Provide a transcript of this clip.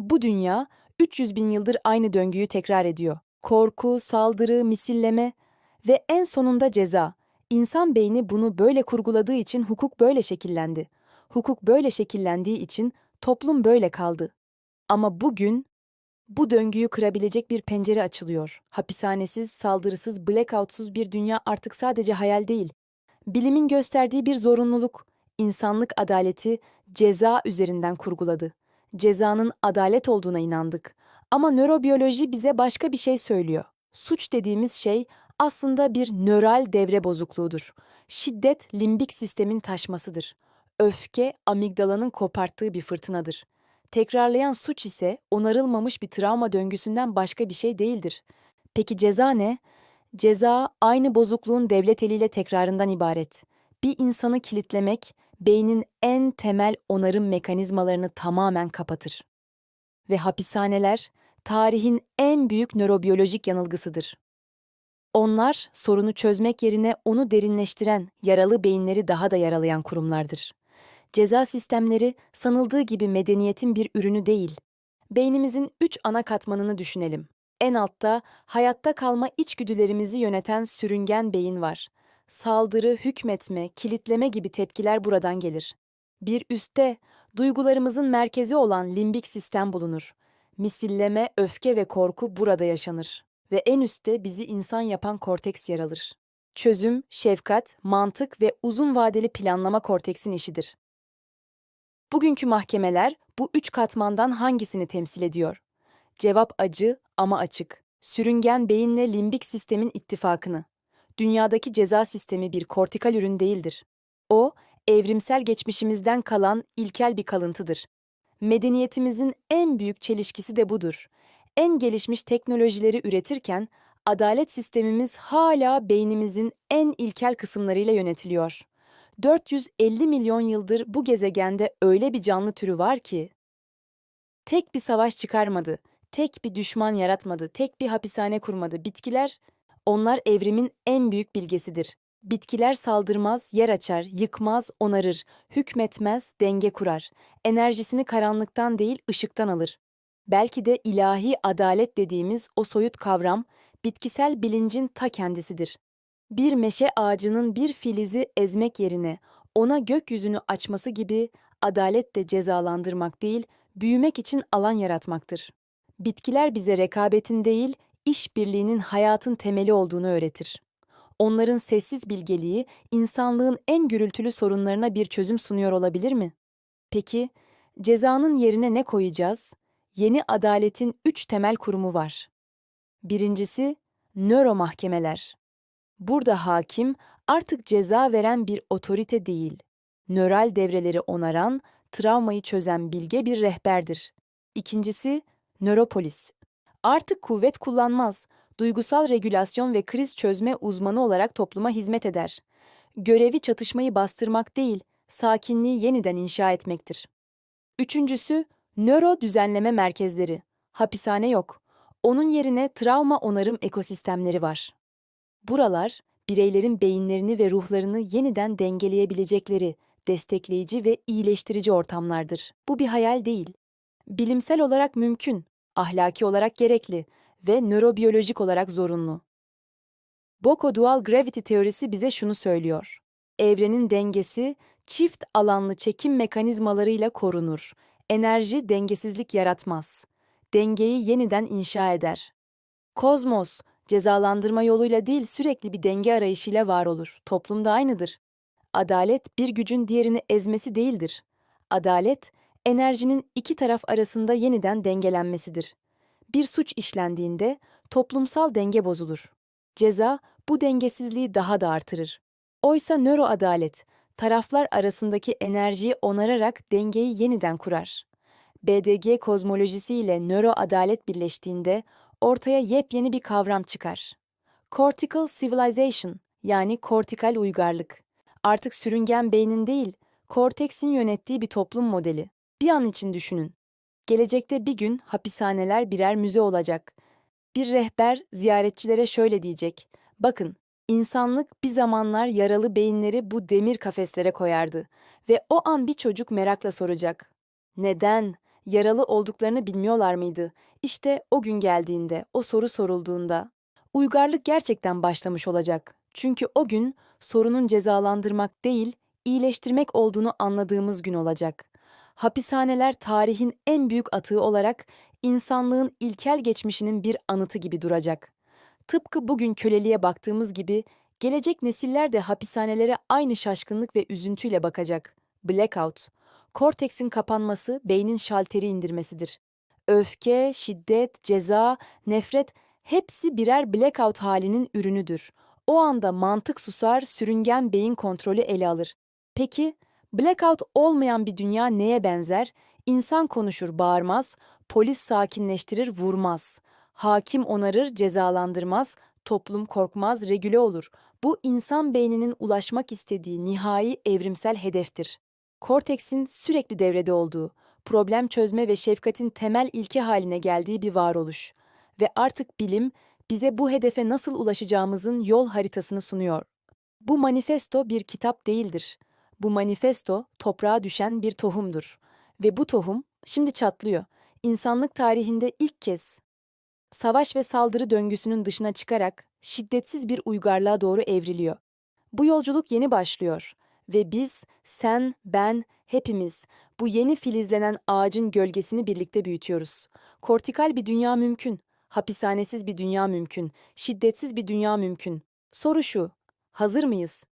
Bu dünya 300 bin yıldır aynı döngüyü tekrar ediyor. Korku, saldırı, misilleme ve en sonunda ceza. İnsan beyni bunu böyle kurguladığı için hukuk böyle şekillendi. Hukuk böyle şekillendiği için toplum böyle kaldı. Ama bugün bu döngüyü kırabilecek bir pencere açılıyor. Hapishanesiz, saldırısız, blackoutsuz bir dünya artık sadece hayal değil. Bilimin gösterdiği bir zorunluluk, insanlık adaleti ceza üzerinden kurguladı. Cezanın adalet olduğuna inandık. Ama nörobiyoloji bize başka bir şey söylüyor. Suç dediğimiz şey aslında bir nöral devre bozukluğudur. Şiddet limbik sistemin taşmasıdır. Öfke amigdalanın koparttığı bir fırtınadır. Tekrarlayan suç ise onarılmamış bir travma döngüsünden başka bir şey değildir. Peki ceza ne? Ceza aynı bozukluğun devlet eliyle tekrarından ibaret. Bir insanı kilitlemek beynin en temel onarım mekanizmalarını tamamen kapatır. Ve hapishaneler tarihin en büyük nörobiyolojik yanılgısıdır. Onlar sorunu çözmek yerine onu derinleştiren, yaralı beyinleri daha da yaralayan kurumlardır. Ceza sistemleri sanıldığı gibi medeniyetin bir ürünü değil. Beynimizin üç ana katmanını düşünelim. En altta hayatta kalma içgüdülerimizi yöneten sürüngen beyin var. Saldırı, hükmetme, kilitleme gibi tepkiler buradan gelir. Bir üstte duygularımızın merkezi olan limbik sistem bulunur. Misilleme, öfke ve korku burada yaşanır. Ve en üstte bizi insan yapan korteks yer alır. Çözüm, şefkat, mantık ve uzun vadeli planlama korteksin işidir. Bugünkü mahkemeler bu üç katmandan hangisini temsil ediyor? Cevap acı ama açık. Sürüngen beyinle limbik sistemin ittifakını. Dünyadaki ceza sistemi bir kortikal ürün değildir. O, evrimsel geçmişimizden kalan ilkel bir kalıntıdır. Medeniyetimizin en büyük çelişkisi de budur. En gelişmiş teknolojileri üretirken adalet sistemimiz hala beynimizin en ilkel kısımlarıyla yönetiliyor. 450 milyon yıldır bu gezegende öyle bir canlı türü var ki tek bir savaş çıkarmadı, tek bir düşman yaratmadı, tek bir hapishane kurmadı. Bitkiler, onlar evrimin en büyük bilgesidir. Bitkiler saldırmaz, yer açar, yıkmaz, onarır, hükmetmez, denge kurar. Enerjisini karanlıktan değil, ışıktan alır. Belki de ilahi adalet dediğimiz o soyut kavram, bitkisel bilincin ta kendisidir. Bir meşe ağacının bir filizi ezmek yerine ona gökyüzünü açması gibi adalet de cezalandırmak değil, büyümek için alan yaratmaktır. Bitkiler bize rekabetin değil, işbirliğinin hayatın temeli olduğunu öğretir. Onların sessiz bilgeliği insanlığın en gürültülü sorunlarına bir çözüm sunuyor olabilir mi? Peki, cezanın yerine ne koyacağız? Yeni adaletin üç temel kurumu var. Birincisi, nöro mahkemeler. Burada hakim artık ceza veren bir otorite değil, nöral devreleri onaran, travmayı çözen bilge bir rehberdir. İkincisi, nöropolis. Artık kuvvet kullanmaz, duygusal regülasyon ve kriz çözme uzmanı olarak topluma hizmet eder. Görevi çatışmayı bastırmak değil, sakinliği yeniden inşa etmektir. Üçüncüsü, nöro düzenleme merkezleri. Hapishane yok. Onun yerine travma onarım ekosistemleri var. Buralar, bireylerin beyinlerini ve ruhlarını yeniden dengeleyebilecekleri, destekleyici ve iyileştirici ortamlardır. Bu bir hayal değil. Bilimsel olarak mümkün, ahlaki olarak gerekli ve nörobiyolojik olarak zorunlu. Boko Dual Gravity teorisi bize şunu söylüyor. Evrenin dengesi çift alanlı çekim mekanizmalarıyla korunur. Enerji dengesizlik yaratmaz. Dengeyi yeniden inşa eder. Kozmos, cezalandırma yoluyla değil sürekli bir denge arayışıyla var olur. Toplumda aynıdır. Adalet bir gücün diğerini ezmesi değildir. Adalet, enerjinin iki taraf arasında yeniden dengelenmesidir. Bir suç işlendiğinde toplumsal denge bozulur. Ceza bu dengesizliği daha da artırır. Oysa nöro adalet, taraflar arasındaki enerjiyi onararak dengeyi yeniden kurar. BDG kozmolojisi ile nöro adalet birleştiğinde ortaya yepyeni bir kavram çıkar. Cortical Civilization yani kortikal uygarlık. Artık sürüngen beynin değil, korteksin yönettiği bir toplum modeli. Bir an için düşünün. Gelecekte bir gün hapishaneler birer müze olacak. Bir rehber ziyaretçilere şöyle diyecek. Bakın, insanlık bir zamanlar yaralı beyinleri bu demir kafeslere koyardı ve o an bir çocuk merakla soracak. Neden? yaralı olduklarını bilmiyorlar mıydı? İşte o gün geldiğinde, o soru sorulduğunda, uygarlık gerçekten başlamış olacak. Çünkü o gün sorunun cezalandırmak değil, iyileştirmek olduğunu anladığımız gün olacak. Hapishaneler tarihin en büyük atığı olarak insanlığın ilkel geçmişinin bir anıtı gibi duracak. Tıpkı bugün köleliğe baktığımız gibi gelecek nesiller de hapishanelere aynı şaşkınlık ve üzüntüyle bakacak. Blackout, korteksin kapanması, beynin şalteri indirmesidir. Öfke, şiddet, ceza, nefret hepsi birer blackout halinin ürünüdür. O anda mantık susar, sürüngen beyin kontrolü ele alır. Peki, blackout olmayan bir dünya neye benzer? İnsan konuşur, bağırmaz, polis sakinleştirir, vurmaz. Hakim onarır, cezalandırmaz, toplum korkmaz, regüle olur. Bu insan beyninin ulaşmak istediği nihai evrimsel hedeftir. Korteksin sürekli devrede olduğu, problem çözme ve şefkatin temel ilke haline geldiği bir varoluş. Ve artık bilim bize bu hedefe nasıl ulaşacağımızın yol haritasını sunuyor. Bu manifesto bir kitap değildir. Bu manifesto toprağa düşen bir tohumdur. Ve bu tohum şimdi çatlıyor. İnsanlık tarihinde ilk kez savaş ve saldırı döngüsünün dışına çıkarak şiddetsiz bir uygarlığa doğru evriliyor. Bu yolculuk yeni başlıyor ve biz, sen, ben, hepimiz bu yeni filizlenen ağacın gölgesini birlikte büyütüyoruz. Kortikal bir dünya mümkün, hapishanesiz bir dünya mümkün, şiddetsiz bir dünya mümkün. Soru şu, hazır mıyız?